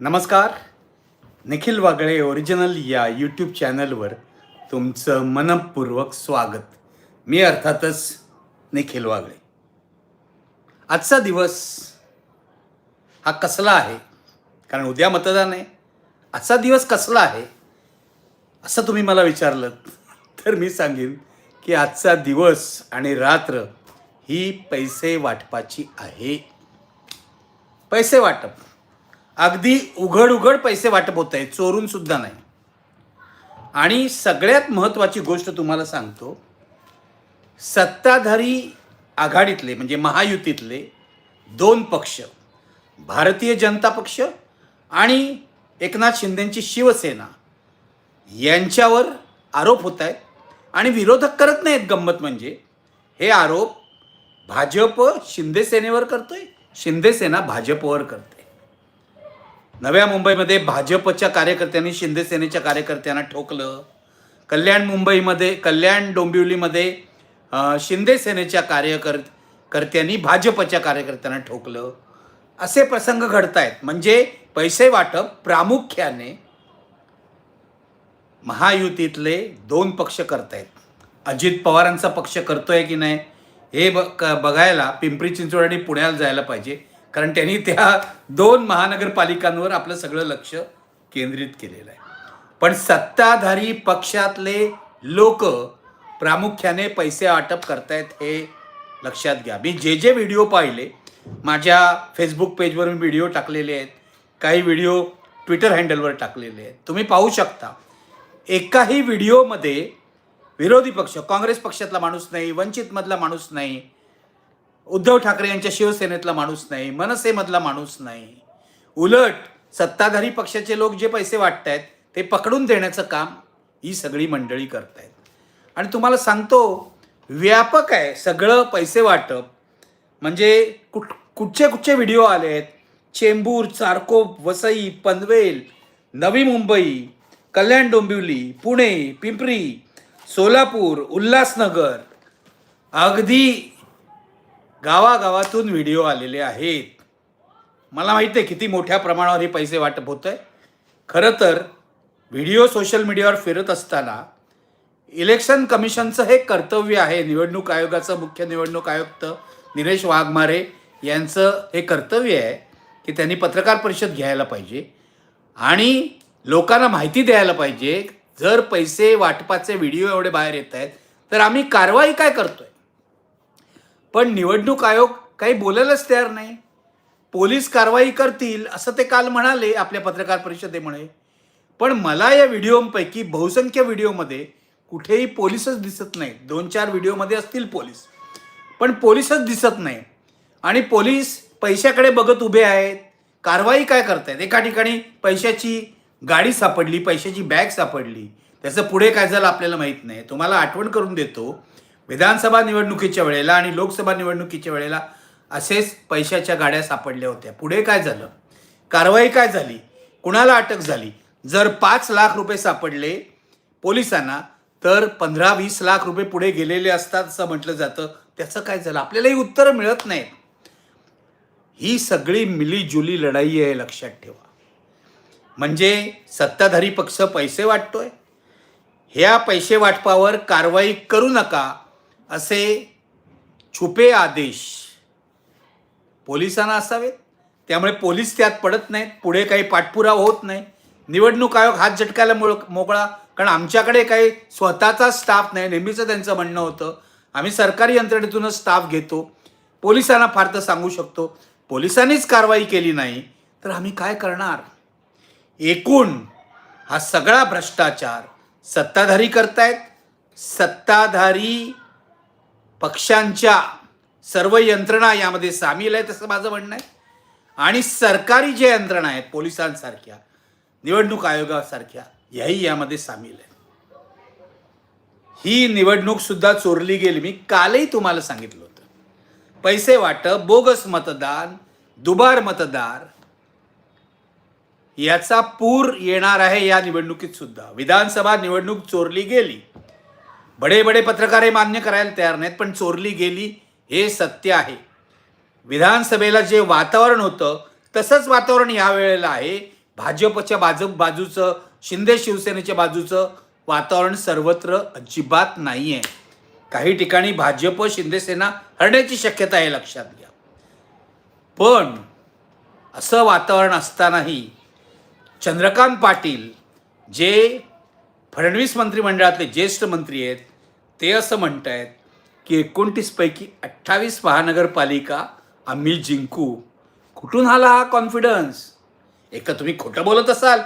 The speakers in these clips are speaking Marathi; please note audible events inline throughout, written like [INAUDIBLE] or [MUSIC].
नमस्कार. निखिल वागळे ओरिजिनल या यूट्यूब चॅनलवर तुमचं मनपूर्वक स्वागत. मी अर्थातच निखिल वागळे. आजचा दिवस हा कसला आहे? कारण उद्या मतदान आहे. आजचा दिवस कसला आहे? असं तुम्ही मला विचारलं तर मी सांगेन की आजचा दिवस आणि रात्र ही पैसे वाटपाची आहे. पैसे वाटप. अगदी उघड उघड पैसे वाटप होत आहे चोरून सुद्धा नाही. आणि सगळ्यात महत्त्वाची गोष्ट तुम्हाला सांगतो सत्ताधारी आघाडीतले म्हणजे महायुतीतले दोन पक्ष भारतीय जनता पक्ष आणि एकनाथ शिंदेंची शिवसेना यांच्यावर आरोप होत आहेत आणि विरोधक करत नाहीत गंमत म्हणजे. हे आरोप भाजप शिंदेसेनेवर करतोय शिंदेसेना भाजपवर करते. नव्या मुंबईमध्ये भाजपच्या कार्यकर्त्यांनी शिंदेसेनेच्या कार्यकर्त्यांना ठोकलं. कल्याण मुंबईमध्ये कल्याण डोंबिवलीमध्ये शिंदेसेनेच्या शिंदे सेनेच्या कार्यकर कर्त्यांनी भाजपच्या कार्यकर्त्यांना ठोकलं. असे प्रसंग घडत आहेत म्हणजे पैसे वाटप प्रामुख्याने महायुतीतले दोन पक्ष करतायत. अजित पवारांचा पक्ष करतोय की नाही हे ब बघायला पिंपरी चिंचवड आणि पुण्याला जायला पाहिजे. कारण त्यांनी त्या दोन महानगरपालिकांवर आपलं सगळं लक्ष केंद्रित केलेलं आहे. पण सत्ताधारी पक्षातले लोक प्रामुख्याने पैसे वाटप करतायत हे लक्षात घ्या. मी जे जे व्हिडिओ पाहिले माझ्या फेसबुक पेजवर मी व्हिडिओ टाकलेले आहेत काही व्हिडिओ ट्विटर हँडलवर टाकलेले आहेत. तुम्ही पाहू शकता एकाही व्हिडिओमध्ये विरोधी पक्ष काँग्रेस पक्षातला माणूस नाही वंचितमधला माणूस नाही उद्धव ठाकरे यांच्या शिवसेनेतला माणूस नाही मनसेमधला माणूस नाही. उलट सत्ताधारी पक्षाचे लोक जे पैसे वाटत आहेत ते पकडून देण्याचं काम ही सगळी मंडळी करत आहेत आणि तुम्हाला सांगतो व्यापक आहे सगळं पैसे वाटप. म्हणजे कुठ कुठचे कुठचे व्हिडिओ आले आहेत? चेंबूर चारकोप वसई पनवेल नवी मुंबई कल्याण डोंबिवली पुणे पिंपरी सोलापूर उल्हासनगर. अगदी गावागावातून व्हिडिओ आलेले आहेत. मला माहिती आहे किती मोठ्या प्रमाणावर हे पैसे वाटप होतं आहे खरं तर व्हिडिओ सोशल मीडियावर फिरत असताना इलेक्शन कमिशनचं हे कर्तव्य आहे. निवडणूक आयोगाचं मुख्य निवडणूक आयुक्त निलेश वाघमारे यांचं हे कर्तव्य आहे की त्यांनी पत्रकार परिषद घ्यायला पाहिजे आणि लोकांना माहिती द्यायला पाहिजे जर पैसे वाटपाचे व्हिडिओ एवढे बाहेर येत आहेत तर आम्ही कारवाई काय करतोय? पण निवडणूक आयोग काही बोलायलाच तयार नाही. पोलीस कारवाई करतील असं ते काल म्हणाले आपल्या पत्रकार परिषदेमुळे. पण मला या व्हिडिओपैकी बहुसंख्य व्हिडिओमध्ये कुठेही पोलीसच दिसत नाही. दोन चार व्हिडिओमध्ये असतील पोलीस. पण पोलीसच दिसत नाही. आणि पोलीस पैशाकडे बघत उभे आहेत. कारवाई काय करतायत? एका ठिकाणी पैशाची गाडी सापडली पैशाची बॅग सापडली. त्याचं पुढे काय झालं आपल्याला माहीत नाही. तुम्हाला आठवण करून देतो विधानसभा निवडणुकीच्या वेळेला आणि लोकसभा निवडणुकीच्या वेळेला असेच पैशाच्या गाड्या सापडल्या होत्या. पुढे काय झालं? कारवाई काय झाली? कुणाला अटक झाली? जर पाच लाख रुपये सापडले पोलिसांना तर पंधरा वीस लाख रुपये पुढे गेलेले असतात असं म्हटलं जातं. त्याचं काय झालं? आपल्यालाही उत्तरं मिळत नाहीत. ही सगळी मिलीजुली लढाई आहे लक्षात ठेवा. म्हणजे सत्ताधारी पक्ष पैसे वाटतोय. ह्या पैसे वाटपावर कारवाई करू नका. असे छुपे आदेश पोलिसांना असावेत. त्यामुळे पोलीस त्यात पडत नाहीत. पुढे काही पाठपुरावा होत नाही. निवडणूक आयोग हात झटकायला मोळ मोकळा. कारण आमच्याकडे काही स्वतःचा स्टाफ नाही. नेहमीचं त्यांचं म्हणणं होतं. आम्ही सरकारी यंत्रणेतूनच स्टाफ घेतो. पोलिसांना फार तर सांगू शकतो. पोलिसांनीच कारवाई केली नाही. तर आम्ही काय करणार? एकूण हा सगळा भ्रष्टाचार सत्ताधारी करतायत. सत्ताधारी पक्षांच्या सर्व यंत्रणा यामध्ये सामील आहेत असं माझं म्हणणं आहे. आणि सरकारी जे यंत्रणा आहेत पोलिसांसारख्या निवडणूक आयोगासारख्या याही यामध्ये सामील आहेत. ही निवडणूक सुद्धा चोरली गेली. मी कालही तुम्हाला सांगितलं होतं. पैसे वाटप बोगस मतदान दुबार मतदार याचा पूर येणार आहे या निवडणुकीत सुद्धा. विधानसभा निवडणूक चोरली गेली. बडे बडे पत्रकार हे मान्य करायला तयार नाहीत पण चोरली गेली हे सत्य आहे. विधानसभेला जे वातावरण होतं तसंच वातावरण यावेळेला आहे. भाजपच्या बाजू बाजूचं शिंदे शिवसेनेच्या बाजूचं वातावरण सर्वत्र अजिबात नाही आहे काही ठिकाणी भाजप शिंदेसेना हरण्याची शक्यता आहे लक्षात घ्या. पण असं वातावरण असतानाही चंद्रकांत पाटील जे फडणवीस मंत्रिमंडळातले ज्येष्ठ मंत्री आहेत ते असं म्हणत आहेत की एकोणतीसपैकी अठ्ठावीस महानगरपालिका आम्ही जिंकू. कुठून आला हा कॉन्फिडन्स एक तर तुम्ही खोटं बोलत असाल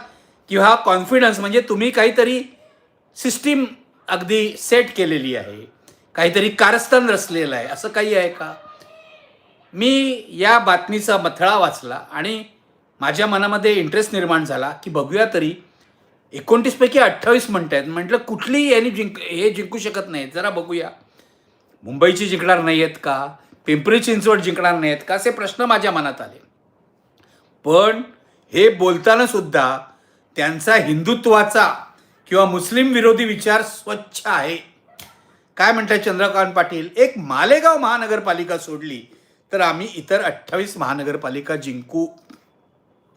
किंवा हा कॉन्फिडन्स म्हणजे तुम्ही काहीतरी सिस्टीम अगदी सेट केलेली आहे. काहीतरी कारस्थान रचलेलं आहे. असं काही आहे का? मी या बातमीचा मथळा वाचला आणि माझ्या मनामध्ये इंटरेस्ट निर्माण झाला की बघूया तरी एकोणतीसपैकी अठ्ठावीस म्हणत आहेत म्हटलं कुठली यांनी जिंक हे जिंकू शकत नाहीत. जरा बघूया. मुंबईची जिंकणार नाही आहेत का? पिंपरी चिंचवड जिंकणार नाही आहेत का? असे प्रश्न माझ्या मनात आले. पण हे बोलताना सुद्धा त्यांचा हिंदुत्वाचा किंवा मुस्लिम विरोधी विचार स्वच्छ आहे. काय म्हणतात चंद्रकांत पाटील? एक मालेगाव महानगरपालिका सोडली तर आम्ही इतर अठ्ठावीस महानगरपालिका जिंकू.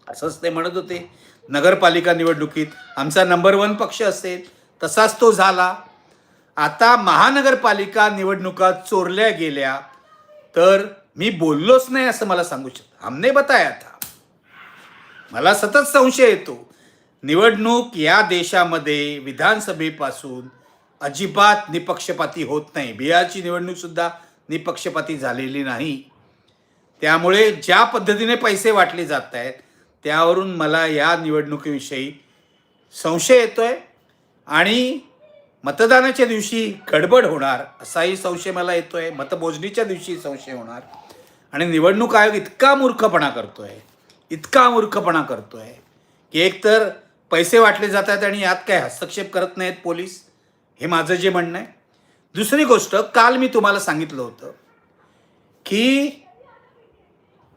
असंच ते म्हणत होते. नगरपालिका निवडणुकीत आमचा नंबर वन पक्ष असेल तसाच तो झाला. आता महानगरपालिका निवडणुका चोरल्या गेल्या तर मी बोललोच नाही असं मला सांगू शकतो. हमने बताया था. मला सतत संशय येतो. निवडणूक या देशामध्ये विधानसभेपासून अजिबात निपक्षपाती होत नाही. बिहारची निवडणूकसुद्धा निपक्षपाती झालेली नाही. त्यामुळे ज्या पद्धतीने पैसे वाटले जात आहेत त्यावरून मला या निवडणुकीविषयी संशय येतोय आणि मतदानाच्या दिवशी गडबड होणार असाही संशय मला येतोय. मतमोजणीच्या दिवशी संशय होणार आणि निवडणूक आयोग इतका मूर्खपणा करतोय इतका मूर्खपणा करतोय की एकतर पैसे वाटले जात आहेत आणि यात काय हस्तक्षेप करत नाहीत पोलीस हे माझं जे म्हणणं आहे. दुसरी गोष्ट काल मी तुम्हाला सांगितलं होतं की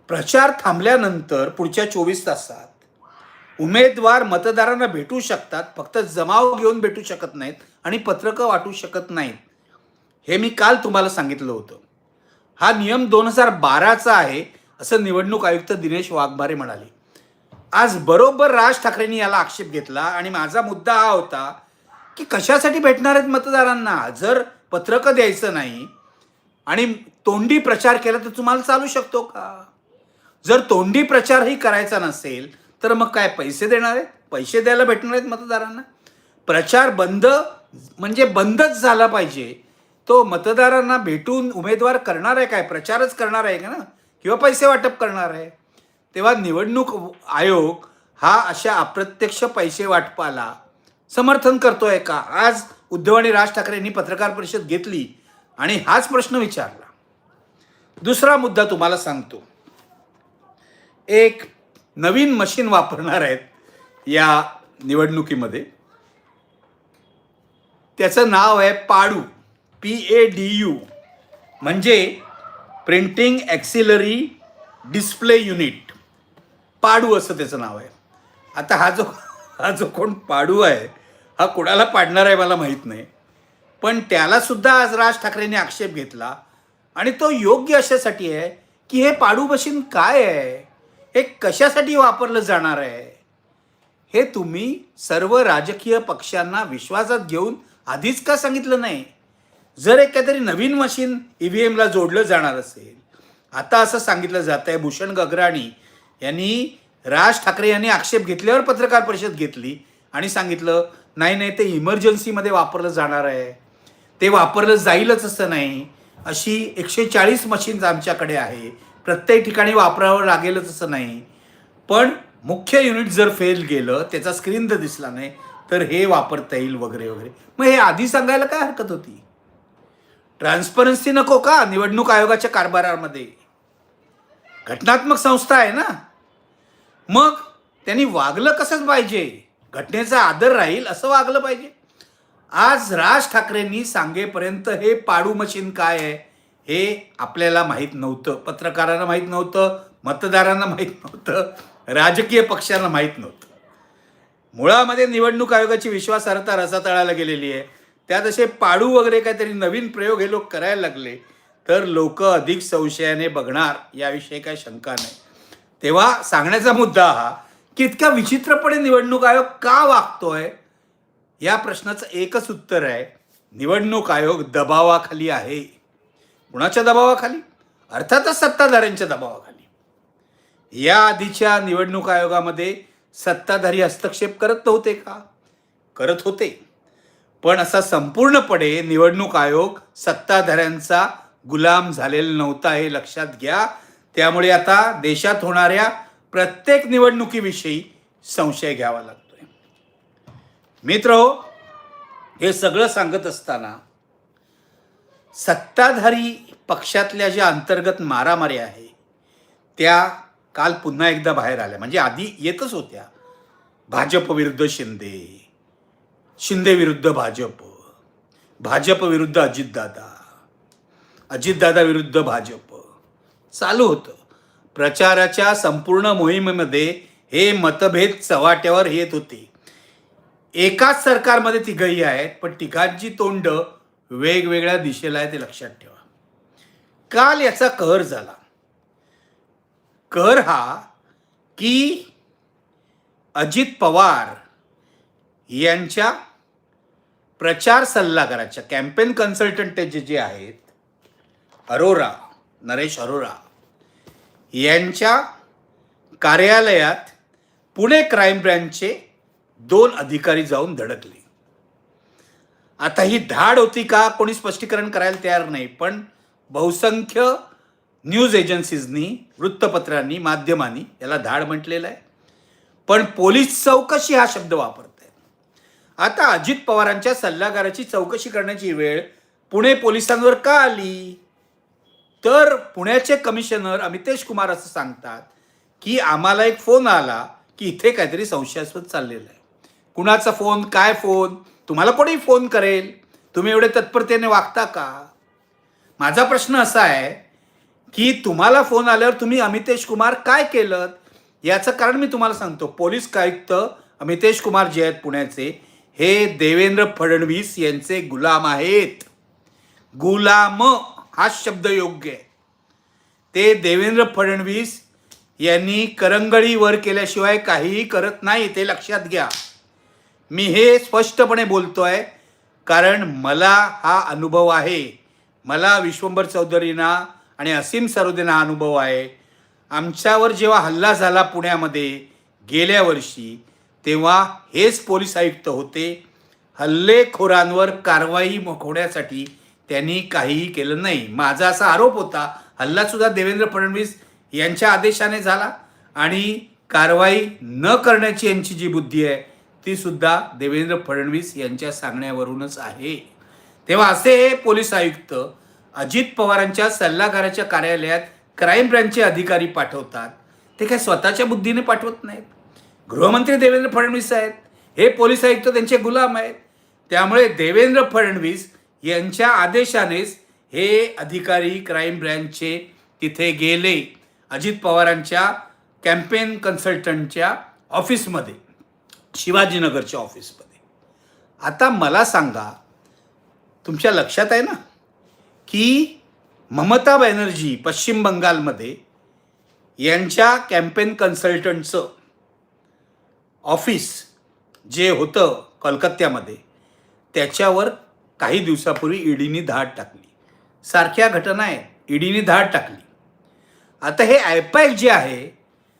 प्रचार थांबल्यानंतर पुढच्या चोवीस तासात उमेदवार मतदारांना भेटू शकतात फक्त जमाव घेऊन भेटू शकत नाहीत आणि पत्रकं वाटू शकत नाहीत. हे मी काल तुम्हाला सांगितलं होतं. हा नियम दोन हजार बाराचा आहे असं निवडणूक आयुक्त दिनेश वाघमारे म्हणाले. आज बरोबर राज ठाकरेंनी याला आक्षेप घेतला आणि माझा मुद्दा हा होता की कशासाठी भेटणार आहेत मतदारांना? जर पत्रकं द्यायचं नाही आणि तोंडी प्रचार केला तर तुम्हाला चालू शकतो का? जर तोंडी प्रचारही करायचा नसेल तर मग काय पैसे देणार आहेत? पैसे द्यायला भेटणार आहेत मतदारांना? प्रचार बंद म्हणजे बंदच झाला पाहिजे. तो मतदारांना भेटून उमेदवार करणार आहे काय? प्रचारच करणार आहे का ना? किंवा पैसे वाटप करणार आहे? तेव्हा निवडणूक आयोग हा अशा अप्रत्यक्ष पैसे वाटपाला समर्थन करतोय का? आज उद्धव आणि राज ठाकरे यांनी पत्रकार परिषद घेतली आणि हाच प्रश्न विचारला. दुसरा मुद्दा तुम्हाला सांगतो. एक नवीन मशीन वापरणार आहेत या निवडणुकीमध्ये. त्याचं नाव आहे PADU P A D U. म्हणजे printing auxiliary display unit. PADU असं त्याचं नाव आहे. आता हा जो हा जो कोण पाडू आहे हा कोणाला पाडणार आहे मला माहीत नाही. पण त्याला सुद्धा आज राज ठाकरेंनी आक्षेप घेतला. आणि तो योग्य अशासाठी आहे की हे पाडू मशीन काय आहे? हे कशासाठी वापरलं जाणार आहे? हे तुम्ही सर्व राजकीय पक्षांना विश्वासात घेऊन आधीच का सांगितलं नाही? जर एक काहीतरी नवीन मशीन ई व्ही एमला जोडलं जाणार असेल आता असं सांगितलं जात आहे भूषण गगराणी यांनी राज ठाकरे यांनी आक्षेप घेतल्यावर पत्रकार परिषद घेतली आणि सांगितलं नाही नाही ते इमर्जन्सीमध्ये वापरलं जाणार आहे. ते वापरलं जाईलच असं नाही. अशी एकशे चाळीस मशीन्स आमच्याकडे आहे. प्रत्येक ठिकाणी वापरावं लागेलच असं नाही. पण मुख्य युनिट जर फेल गेलं त्याचा स्क्रीन जर दिसला नाही तर हे वापरता येईल वगैरे वगैरे. मग हे आधी सांगायला काय हरकत होती? ट्रान्सपरन्सी नको का? निवडणूक आयोगाच्या कारभारामध्ये. घटनात्मक संस्था आहे ना? मग त्यांनी वागलं कसंच पाहिजे? घटनेचा आदर राहील असं वागलं पाहिजे. आज राज ठाकरेंनी सांगेपर्यंत हे पाडू मशीन काय आहे? हे आपल्याला माहीत नव्हतं. पत्रकारांना माहीत नव्हतं मतदारांना माहीत नव्हतं राजकीय पक्षांना माहीत नव्हतं. मुळामध्ये निवडणूक आयोगाची विश्वासार्हता रसातळाला गेलेली आहे. त्यात असे पाडू वगैरे काहीतरी नवीन प्रयोग हे लोक करायला लागले. तर लोक अधिक संशयाने बघणार याविषयी काही शंका नाही. तेव्हा सांगण्याचा मुद्दा हा की इतक्या विचित्रपणे निवडणूक आयोग का वागतोय? या प्रश्नाचं एकच उत्तर आहे. निवडणूक आयोग दबावाखाली आहे. कुणाच्या दबावाखाली? अर्थातच सत्ताधाऱ्यांच्या दबावाखाली. या आधीच्या निवडणूक आयोगामध्ये सत्ताधारी हस्तक्षेप करत नव्हते का? करत होते. पण असा संपूर्णपणे निवडणूक आयोग सत्ताधाऱ्यांचा गुलाम झालेला नव्हता हे लक्षात घ्या. त्यामुळे आता देशात होणाऱ्या प्रत्येक निवडणुकीविषयी संशय घ्यावा लागतोय. मित्र हो हे सगळं सांगत असताना सत्ताधारी पक्षातल्या ज्या अंतर्गत मारामारी आहे त्या काल पुन्हा एकदा बाहेर आल्या. म्हणजे आधी येतच होत्या. भाजप विरुद्ध शिंदे शिंदे विरुद्ध भाजप भाजप विरुद्ध अजितदादा अजितदादा विरुद्ध भाजप. चालू होतं. प्रचाराच्या संपूर्ण मोहिमेमध्ये हे मतभेद चव्हाट्यावर येत होते. एकाच सरकारमध्ये तिघही आहेत पण तिघांची तोंड वेगवेगळ्या दिशेला आहे ते लक्षात ठेवा. काल याचा कहर झाला. कहर हा की अजित पवार यांच्या प्रचार सल्लागाराच्या कॅम्पेन कन्सल्टंट जे जे आहेत अरोरा नरेश अरोरा यांच्या कार्यालयात पुणे क्राईम ब्रँचचे दोन अधिकारी जाऊन धडकले. आता ही धाड होती का कोणी स्पष्टीकरण करायला तयार नाही पण बहुसंख्य न्यूज एजन्सीजनी वृत्तपत्रांनी माध्यमांनी याला धाड म्हटलेलं आहे. पण पोलीस चौकशी हा शब्द वापरत आहे आता अजित पवारांच्या सल्लागाराची चौकशी करण्याची वेळ पुणे पोलिसांवर का आली? तर पुण्याचे कमिशनर अमितेश कुमार असं सांगतात की आम्हाला एक फोन आला की इथे काहीतरी संशयास्पद चाललेलं आहे. कुणाचा फोन काय फोन? तुम्हाला कोणी फोन करेल? तुम्ही एवढे तत्परतेने वागता का? माझा प्रश्न असा आहे की तुम्हाला फोन आल्यावर तुम्ही अमितेश कुमार काय केलं याचं कारण मी तुम्हाला सांगतो. पोलीस आयुक्त अमितेश कुमार जे आहेत पुण्याचे हे देवेंद्र फडणवीस यांचे गुलाम आहेत. गुलाम हा शब्द योग्य आहे. ते देवेंद्र फडणवीस यांनी करंगळीवर केल्याशिवाय काहीही करत नाही ते लक्षात घ्या. मी हे स्पष्टपणे बोलतो आहे कारण मला हा अनुभव आहे. मला विश्वंभर चौधरींना आणि असीम सरोदेना हा अनुभव आहे. आमच्यावर जेव्हा हल्ला झाला पुण्यामध्ये गेल्या वर्षी तेव्हा हेच पोलीस आयुक्त होते. हल्लेखोरांवर कारवाई होण्यासाठी त्यांनी काहीही केलं नाही. माझा असा आरोप होता हल्लासुद्धा देवेंद्र फडणवीस यांच्या आदेशाने झाला आणि कारवाई न करण्याची यांची जी बुद्धी आहे ती सुद्धा देवेंद्र फडणवीस यांच्या सांगण्यावरूनच आहे. तेव्हा असे हे पोलीस आयुक्त अजित पवारांच्या सल्लागाराच्या कार्यालयात क्राईम ब्रँचचे अधिकारी पाठवतात. ते काय स्वतःच्या बुद्धीने पाठवत नाहीत. गृहमंत्री देवेंद्र फडणवीस आहेत. हे पोलीस आयुक्त त्यांचे गुलाम आहेत. त्यामुळे देवेंद्र फडणवीस यांच्या आदेशानेच हे अधिकारी क्राईम ब्रँचचे तिथे गेले. अजित पवारांच्या कॅम्पेन कन्सल्टंटच्या ऑफिसमध्ये. शिवाजीनगरच्या ऑफिसमध्ये. आता मला सांगा तुमच्या लक्षात आहे ना की ममता बॅनर्जी पश्चिम बंगालमध्ये यांच्या कॅम्पेन कन्सल्टंटचं ऑफिस जे होतं कलकत्त्यामध्ये त्याच्यावर काही दिवसापूर्वी ईडीनी धाड टाकली. सारख्या घटना आहेत ईडीनी धाड टाकली. आता हे आयपॅक जे आहे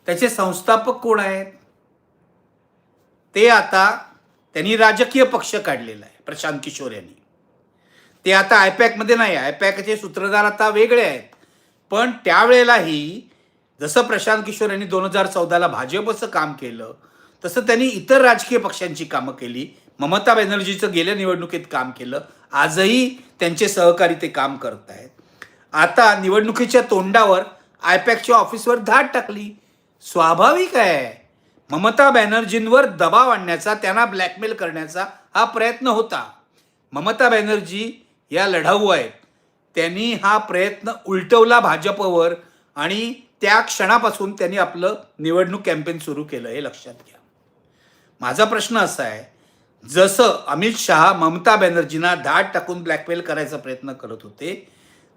त्याचे संस्थापक कोण आहेत? ते आता त्यांनी राजकीय पक्ष काढलेला आहे प्रशांत किशोर यांनी. ते आता आयपॅकमध्ये नाही आयपॅकचे सूत्रधार आता वेगळे आहेत. पण त्यावेळेलाही जसं प्रशांत किशोर यांनी दोन हजार चौदाला भाजपचं काम केलं तसं त्यांनी इतर राजकीय पक्षांची कामं केली. ममता बॅनर्जीचं गेल्या निवडणुकीत काम केलं. आजही त्यांचे सहकारी ते काम करत आहेत आता निवडणुकीच्या तोंडावर आयपॅकच्या ऑफिसवर धाड टाकली. स्वाभाविक आहे. ममता बॅनर्जींवर दबाव आणण्याचा त्यांना ब्लॅकमेल करण्याचा हा प्रयत्न होता. ममता बॅनर्जी या लढाऊ आहेत. त्यांनी हा प्रयत्न उलटवला भाजपवर आणि त्या क्षणापासून त्यांनी आपलं निवडणूक कॅम्पेन सुरू केलं हे लक्षात घ्या. माझा प्रश्न असा आहे जसं अमित शहा ममता बॅनर्जींना धाड टाकून ब्लॅकमेल करायचा प्रयत्न करत होते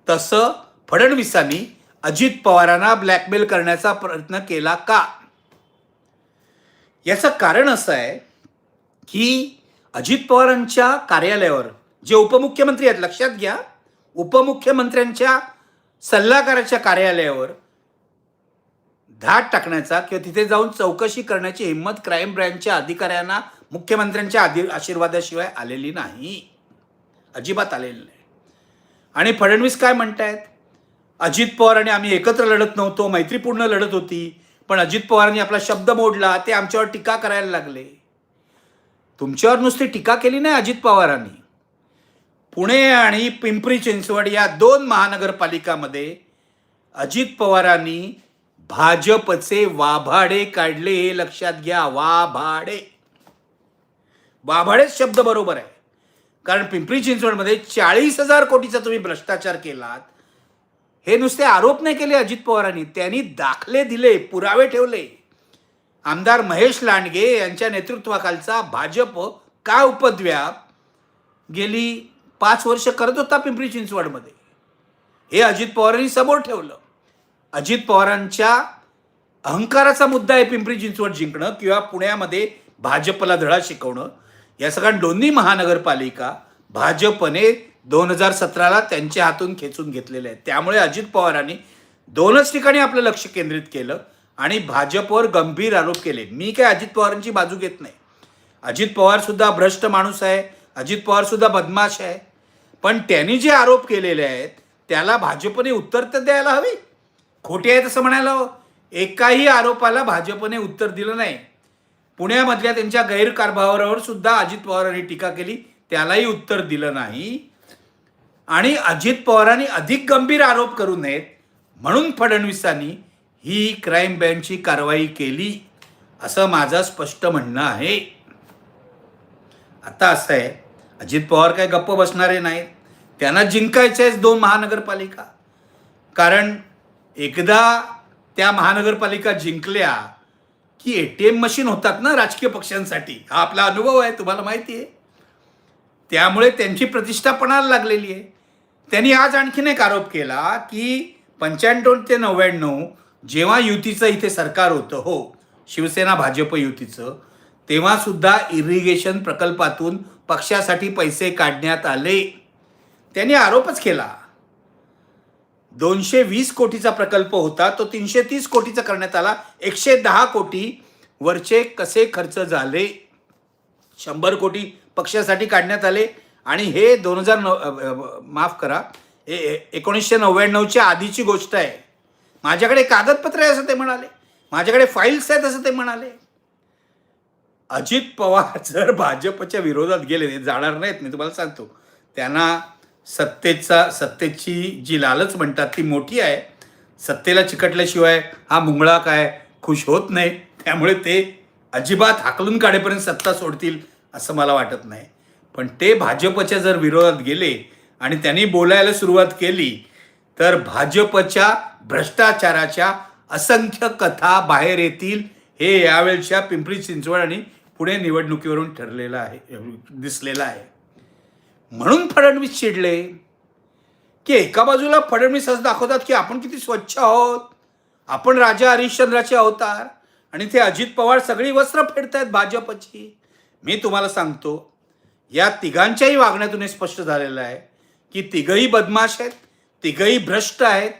तसं फडणवीसांनी अजित पवारांना ब्लॅकमेल करण्याचा प्रयत्न केला का? याचं कारण असं आहे की अजित पवारांच्या कार्यालयावर जे उपमुख्यमंत्री आहेत लक्षात घ्या उपमुख्यमंत्र्यांच्या सल्लागाराच्या कार्यालयावर धाड टाकण्याचा किंवा तिथे जाऊन चौकशी करण्याची हिंमत क्राईम ब्रँचच्या अधिकाऱ्यांना मुख्यमंत्र्यांच्या आधी आशीर्वादाशिवाय आलेली नाही. अजिबात आलेली नाही. आणि फडणवीस काय म्हणतायत? अजित पवार आणि आम्ही एकत्र लढत नव्हतो मैत्रीपूर्ण लढत होती. पण अजित पवारांनी आपला शब्द मोडला ते आमच्यावर टीका करायला लागले. तुमच्यावर नुसती टीका केली नाही अजित पवारांनी. पुणे आणि पिंपरी चिंचवड या दोन महानगरपालिकामध्ये अजित पवारांनी भाजपचे वाभाडे काढले हे लक्षात घ्या वाभाडे. वाभाडेच शब्द बरोबर आहे. कारण पिंपरी चिंचवडमध्ये चाळीस हजार कोटीचा तुम्ही भ्रष्टाचार केलात हे नुसते आरोप नाही केले अजित पवारांनी. त्यांनी दाखले दिले पुरावे ठेवले. आमदार महेश लांडगे यांच्या नेतृत्वाखालचा भाजप काय उपद्व्या गेली पाच वर्ष करत होता पिंपरी चिंचवडमध्ये. हे अजित पवारांनी समोर ठेवलं. अजित पवारांच्या अहंकाराचा मुद्दा आहे पिंपरी चिंचवड जिंकणं किंवा पुण्यामध्ये भाजपला धडा शिकवणं. या सगळ्या दोन्ही महानगरपालिका भाजपने दोन हजार सतराला त्यांच्या हातून खेचून घेतलेले आहेत. त्यामुळे अजित पवारांनी दोनच ठिकाणी आपलं लक्ष केंद्रित केलं आणि भाजपवर गंभीर आरोप केले. मी काय अजित पवारांची बाजू घेत नाही. अजित पवारसुद्धा भ्रष्ट माणूस आहे. अजित पवारसुद्धा बदमाश आहे. पण त्यांनी जे आरोप केलेले आहेत त्याला भाजपने उत्तर तर द्यायला हवी. खोटे आहेत असं म्हणायला हवं. एकाही आरोपाला भाजपने उत्तर दिलं नाही. पुण्यामधल्या त्यांच्या गैरकारभारावर सुद्धा अजित पवारांनी टीका केली. त्यालाही उत्तर दिलं नाही. आणि अजित पवारांनी अधिक गंभीर आरोप करू नयेत म्हणून फडणवीसांनी ही क्राईम ब्रँचची कारवाई केली असं माझं स्पष्ट म्हणणं आहे. आता असं आहे अजित पवार काय गप्प बसणारे नाहीत. त्यांना जिंकायचे आहेत दोन महानगरपालिका. कारण एकदा त्या महानगरपालिका जिंकल्या की ए टी एम मशीन होतात ना राजकीय पक्षांसाठी. हा आपला अनुभव आहे तुम्हाला माहिती आहे. त्यामुळे त्यांची प्रतिष्ठा पणाला लागलेली आहे. त्यांनी आज आणखीन एक आरोप केला की पंच्याण्णव ते नव्याण्णव जेव्हा युतीचं इथे सरकार होतं हो शिवसेना भाजप युतीचं तेव्हा सुद्धा इरिगेशन प्रकल्पातून पक्षासाठी पैसे काढण्यात आले. त्यांनी आरोपच केला. दोनशे वीस कोटीचा प्रकल्प होता तो तीनशे तीस कोटीचा करण्यात आला. एकशे दहा कोटी वरचे कसे खर्च झाले? शंभर कोटी पक्षासाठी काढण्यात आले. आणि हे दोन हजार नऊ माफ करा हे ए- एकोणीसशे नव्याण्णवच्या आधीची गोष्ट आहे. माझ्याकडे कागदपत्र आहे असं ते म्हणाले. माझ्याकडे फाईल्स आहेत असं ते म्हणाले. अजित पवार [LAUGHS] जर भाजपच्या विरोधात गेले ते जाणार नाहीत मी तुम्हाला सांगतो. त्यांना सत्तेचा सत्तेची जी लालच म्हणतात ती मोठी आहे. सत्तेला चिकटल्याशिवाय हा मुंगळा काय खुश होत नाही. त्यामुळे ते अजिबात हाकलून काढेपर्यंत सत्ता सोडतील असं मला वाटत नाही. पण ते भाजपच्या जर विरोधात गेले आणि त्यांनी बोलायला सुरुवात केली तर भाजपच्या भ्रष्टाचाराच्या असंख्य कथा बाहेर येतील हे यावेळच्या पिंपरी चिंचवड आणि पुणे निवडणुकीवरून ठरलेलं आहे दिसलेलं आहे. म्हणून फडणवीस चिडले की एका बाजूला फडणवीस असं दाखवतात की आपण किती स्वच्छ आहोत आपण राजा हरिश्चंद्राचे अवतार आणि ते अजित पवार सगळी वस्त्र फेडतायत भाजपची. मी तुम्हाला सांगतो या तिघांच्याही वागण्यातून हे स्पष्ट झालेलं आहे की तिघही बदमाश आहेत तिघही भ्रष्ट आहेत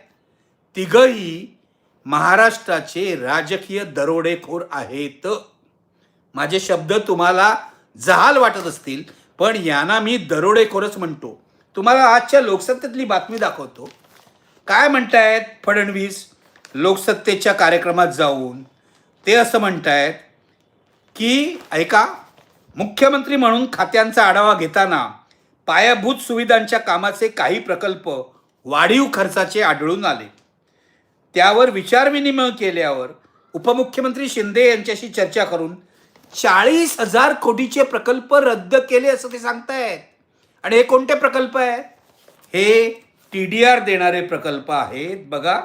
तिघही महाराष्ट्राचे राजकीय दरोडेखोर आहेत. माझे शब्द तुम्हाला जहाल वाटत असतील पण यांना मी दरोडेखोरच म्हणतो. तुम्हाला आजच्या लोकसत्तेतली बातमी दाखवतो. काय म्हणतायत फडणवीस? लोकसत्तेच्या कार्यक्रमात जाऊन ते असं म्हणतायत की ऐका मुख्यमंत्री म्हणून खात्यांचा आढावा घेताना पायाभूत सुविधांच्या कामाचे काही प्रकल्प वाढीव खर्चाचे आढळून आले. त्यावर विचारविनिमय केल्यावर उपमुख्यमंत्री शिंदे यांच्याशी चर्चा करून चाळीस हजार कोटीचे प्रकल्प रद्द केले असं ते सांगतायत. आणि हे कोणते प्रकल्प आहे? हे टी डी आर देणारे प्रकल्प आहेत. बघा.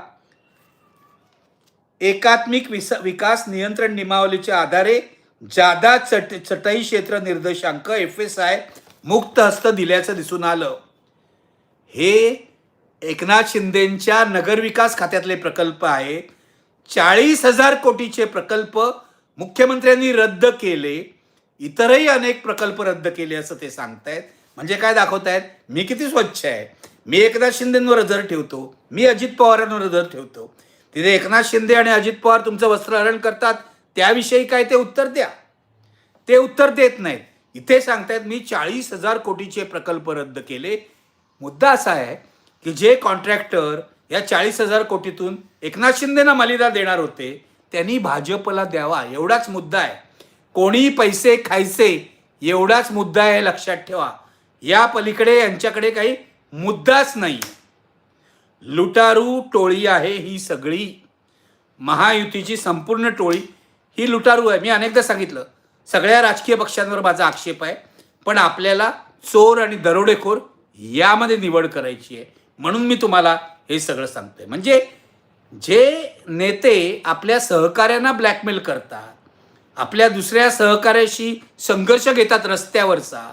एकात्मिक विस विकास नियंत्रण नियमावलीच्या आधारे जादा चट चटई क्षेत्र निर्देशांक एफ एस आय मुक्त हस्त दिल्याचं दिसून आलं. हे एकनाथ शिंदेंच्या नगरविकास खात्यातले प्रकल्प आहे. चाळीस हजार कोटीचे प्रकल्प मुख्यमंत्र्यांनी रद्द केले. इतरही अनेक प्रकल्प रद्द केले असं ते सांगतायत. म्हणजे काय दाखवतायत? मी किती स्वच्छ आहे? मी एकनाथ शिंदेंवर नजर ठेवतो. मी अजित पवारांवर नजर ठेवतो. तिथे एकनाथ शिंदे आणि अजित पवार तुमचं वस्त्रहरण करतात. त्याविषयी काय ते उत्तर द्या. ते उत्तर देत नाहीत. इथे सांगतायत मी चाळीस हजार कोटीचे प्रकल्प रद्द केले. मुद्दा असा आहे की जे कॉन्ट्रॅक्टर या चाळीस हजार कोटीतून एकनाथ शिंदेना मालिदा देणार होते त्यांनी भाजपला द्यावा. एवढाच मुद्दा आहे. कोणी पैसे खायचे एवढाच मुद्दा आहे लक्षात ठेवा. या पलीकडे यांच्याकडे काही मुद्दाच नाही. लुटारू टोळी आहे ही सगळी. महायुतीची संपूर्ण टोळी ही लुटारू आहे. मी अनेकदा सांगितलं सगळ्या राजकीय पक्षांवर माझा आक्षेप आहे पण आपल्याला चोर आणि दरोडेखोर यामध्ये निवड करायची आहे. म्हणून मी तुम्हाला हे सगळं सांगतोय. म्हणजे जे नेते आपल्या सहकाऱ्यांना ब्लॅकमेल करतात आपल्या दुसऱ्या सहकाऱ्याशी संघर्ष घेतात रस्त्यावरचा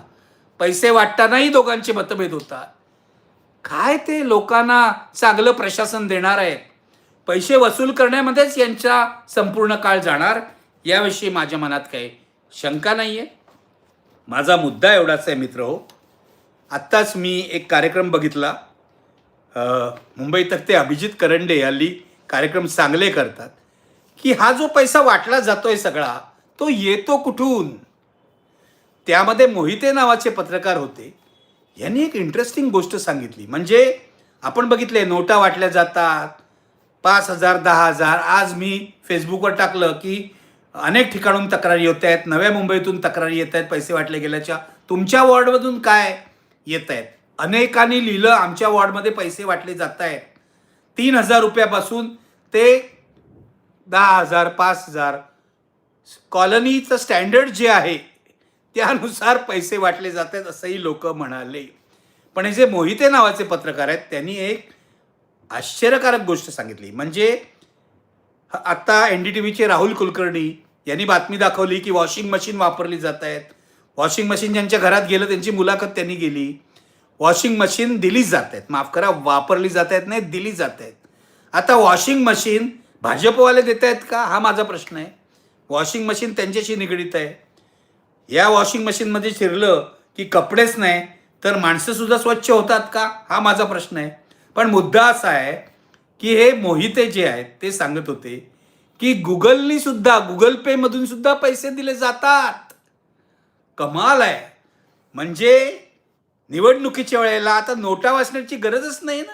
पैसे वाटतानाही दोघांचे मतभेद होतात. काय ते लोकांना चांगलं प्रशासन देणार आहेत? पैसे वसूल करण्यामध्येच यांचा संपूर्ण काळ जाणार? याविषयी माझ्या मनात काही शंका नाही आहे माझा मुद्दा एवढाच आहे मित्र हो. आत्ताच मी एक कार्यक्रम बघितला. मुंबई मुंबईत ते अभिजित करंडे हल्ली कार्यक्रम चांगले करतात की हा जो पैसा वाटला जातोय सगळा तो येतो कुठून? त्यामध्ये मोहिते नावाचे पत्रकार होते. यांनी एक इंटरेस्टिंग गोष्ट सांगितली. म्हणजे आपण बघितले नोटा वाटल्या जातात. पाच हजार दहा हजार. आज मी फेसबुकवर टाकलं की अनेक ठिकाणून तक्रारी होत आहेत. नव्या मुंबईतून तक्रारी येत आहेत. पैसे वाटले गेल्याच्या तुमच्या वॉर्डमधून काय येत आहेत? अनेकांनी लिहिलं आमच्या वॉर्डमध्ये पैसे वाटले जात आहेत. तीन हजार रुपयापासून ते दहा हजार पाच हजार. कॉलनीचं स्टँडर्ड जे आहे त्यानुसार पैसे वाटले जात आहेत असंही लोक म्हणाले. पण हे जे मोहिते नावाचे पत्रकार आहेत त्यांनी एक आश्चर्यकारक गोष्ट सांगितली. म्हणजे आत्ता एन डी टी व्हीचे राहुल कुलकर्णी यांनी बातमी दाखवली की वॉशिंग मशीन वापरली जात आहेत. वॉशिंग मशीन ज्यांच्या घरात गेलं त्यांची मुलाखत त्यांनी गेली. वॉशिंग मशीन दिली जात आहेत. माफ करा वापरली जात आहेत नाही दिली जात आहेत. आता वॉशिंग मशीन भाजपवाले देत आहेत का? हा माझा प्रश्न आहे. वॉशिंग मशीन त्यांच्याशी निगडीत आहे. या वॉशिंग मशीनमध्ये शिरलं की कपडेच नाही तर माणसं सुद्धा स्वच्छ होतात का? हा माझा प्रश्न आहे. पण मुद्दा असा आहे की हे मोहिते जे आहेत ते सांगत होते की गुगलनी सुद्धा गुगल पे मधून सुद्धा पैसे दिले जातात. कमाल आहे. म्हणजे निवडणुकीच्या वेळेला आता नोटा वाचण्याची गरजच नाही ना.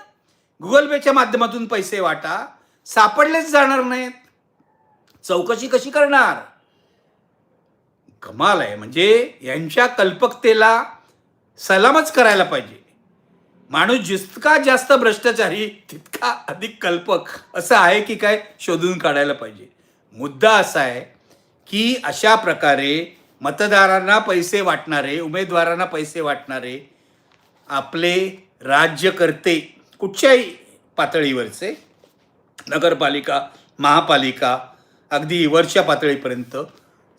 गुगल पेच्या माध्यमातून पैसे वाटा. सापडलेच जाणार नाहीत. चौकशी कशी करणार? कमाल आहे. म्हणजे यांच्या कल्पकतेला सलामच करायला पाहिजे. माणूस जितका जास्त भ्रष्टाचारी तितका अधिक कल्पक. असं आहे की काय? शोधून काढायला पाहिजे. मुद्दा असा आहे की अशा प्रकारे मतदारांना पैसे वाटणारे उमेदवारांना पैसे वाटणारे आपले राज्यकर्ते कुठच्याही पातळीवरचे नगरपालिका महापालिका अगदी वरच्या पातळीपर्यंत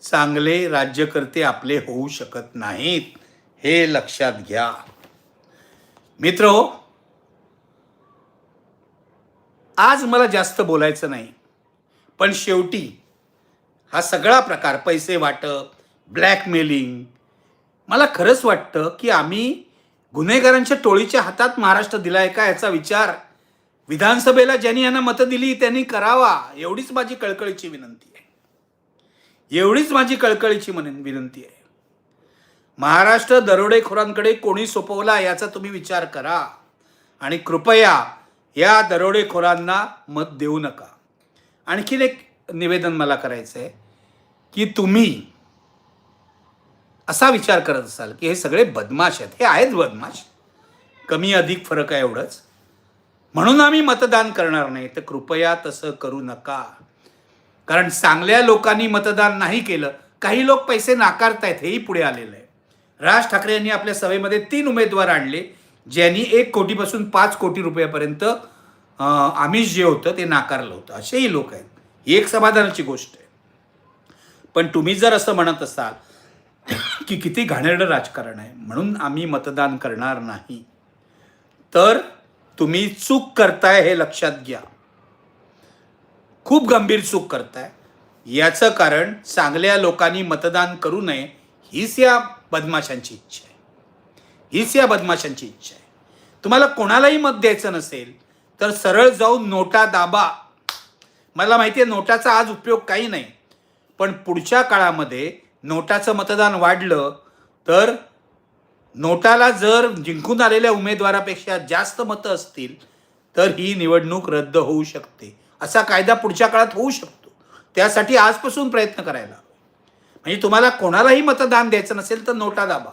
चांगले राज्यकर्ते आपले होऊ शकत नाहीत हे लक्षात घ्या. मित्र हो, आज मला जास्त बोलायचं नाही पण शेवटी हा सगळा प्रकार पैसे वाटप ब्लॅकमेलिंग मला खरंच वाटतं की आम्ही गुन्हेगारांच्या टोळीच्या हातात महाराष्ट्र दिलाय का याचा विचार विधानसभेला ज्यांनी यांना मतं दिली त्यांनी करावा एवढीच माझी कळकळीची विनंती आहे. एवढीच माझी कळकळीची विनंती आहे. महाराष्ट्र दरोडेखोरांकडे कोणी सोपवला याचा तुम्ही विचार करा. आणि कृपया या दरोडेखोरांना मत देऊ नका. आणखीन एक निवेदन मला करायचं आहे की तुम्ही असा विचार करत असाल की हे सगळे बदमाश आहेत. हे आहेत बदमाश. कमी अधिक फरक आहे एवढंच. म्हणून आम्ही मतदान करणार नाही तर कृपया तसं करू नका. कारण चांगल्या लोकांनी मतदान नाही केलं काही लोक पैसे नाकारतायत हेही पुढे आलेलं आहे. राज ठाकरे यांनी आपल्या सभेमध्ये तीन उमेदवार आणले ज्यांनी एक कोटीपासून पाच कोटी रुपयापर्यंत आमिष जे होतं ते नाकारलं होतं. असेही लोक आहेत. ही एक समाधानाची गोष्ट आहे. पण तुम्ही जर असं म्हणत असाल की किती घाणेरडं राजकारण आहे म्हणून आम्ही मतदान करणार नाही. तर तुम्ही चूक करताय हे लक्षात घ्या. खूप गंभीर चूक करताय. याचं कारण चांगल्या लोकांनी मतदान करू नये हीच या बदमाशांची इच्छा आहे. हीच या बदमाशांची इच्छा आहे. तुम्हाला कोणालाही मत द्यायचं नसेल तर सरळ जाऊन नोटा दाबा. मला माहिती आहे नोटाचा आज उपयोग काही नाही. पण पुढच्या काळामध्ये नोटाचं मतदान वाढलं तर नोटाला जर जिंकून आलेल्या उमेदवारापेक्षा जास्त मतं असतील तर ही निवडणूक रद्द होऊ शकते. असा कायदा पुढच्या काळात होऊ शकतो. त्यासाठी आजपासून प्रयत्न करायला म्हणजे तुम्हाला कोणालाही मतदान द्यायचं नसेल तर नोटा दाबा.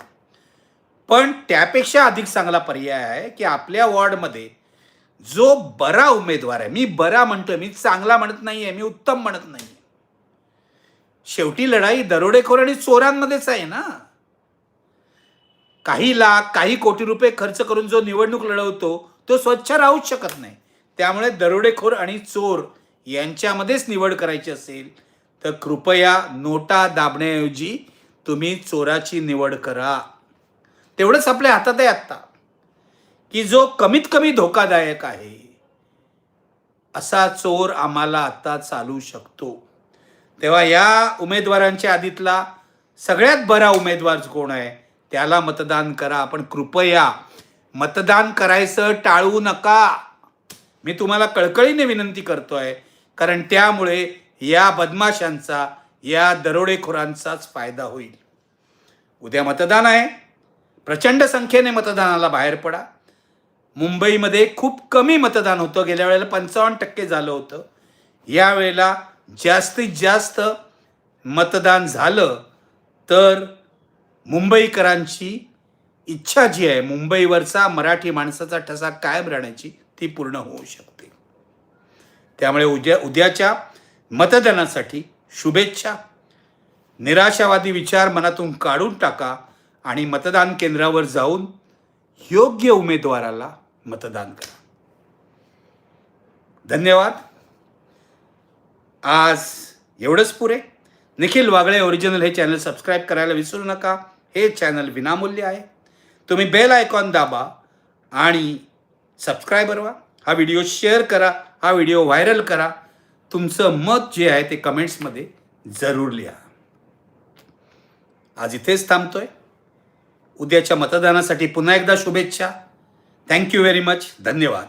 पण त्यापेक्षा अधिक चांगला पर्याय आहे की आपल्या वॉर्डमध्ये जो बरा उमेदवार आहे मी बरा म्हणतोय मी चांगला म्हणत नाही आहे मी उत्तम म्हणत नाहीये. शेवटी लढाई दरोडेखोर आणि चोरांमध्येच आहे ना. काही लाख काही कोटी रुपये खर्च करून जो निवडणूक लढवतो तो स्वच्छ राहूच शकत नाही. त्यामुळे दरोडेखोर आणि चोर यांच्यामध्येच निवड करायची असेल तर कृपया नोटा दाबण्याऐवजी तुम्ही चोराची निवड करा. तेवढंच आपल्या हातात आहे आत्ता. की जो कमीत कमी धोकादायक आहे असा चोर आम्हाला आता चालू शकतो. तेव्हा या उमेदवारांच्या आधीतला सगळ्यात बरा उमेदवार कोण आहे त्याला मतदान करा. पण कृपया मतदान करायचं टाळू नका. मी तुम्हाला कळकळीने विनंती करतोय कारण त्यामुळे या बदमाशांचा या दरोडेखोरांचाच फायदा होईल. उद्या मतदान आहे. प्रचंड संख्येने मतदानाला बाहेर पडा. मुंबईमध्ये खूप कमी मतदान होतं. गेल्या वेळेला पंचावन्न टक्के झालं होतं. यावेळेला जास्तीत जास्त मतदान झालं तर मुंबईकरांची इच्छा जी आहे मुंबईवरचा मराठी माणसाचा ठसा कायम राहण्याची ती पूर्ण होऊ शकते. त्यामुळे उद्या उद्याच्या मतदानासाठी शुभेच्छा. निराशावादी विचार मनातून काढून टाका आणि मतदान केंद्रावर जाऊन योग्य उमेदवाराला मतदान करा. धन्यवाद. आज एवढंच पुरे. निखिल वागळे ओरिजिनल हे चॅनल सबस्क्राईब करायला विसरू नका. हे चॅनल विनामूल्य आहे. तुम्ही बेल आयकॉन दाबा आणि सबस्क्रायबर व्हा. हा व्हिडिओ शेअर करा. हा व्हिडिओ व्हायरल करा. तुमचं मत जे आहे ते कमेंट्समध्ये जरूर लिहा. आज इथेच थांबतोय. उद्याच्या मतदानासाठी पुन्हा एकदा शुभेच्छा. थँक्यू व्हेरी मच धन्यवाद.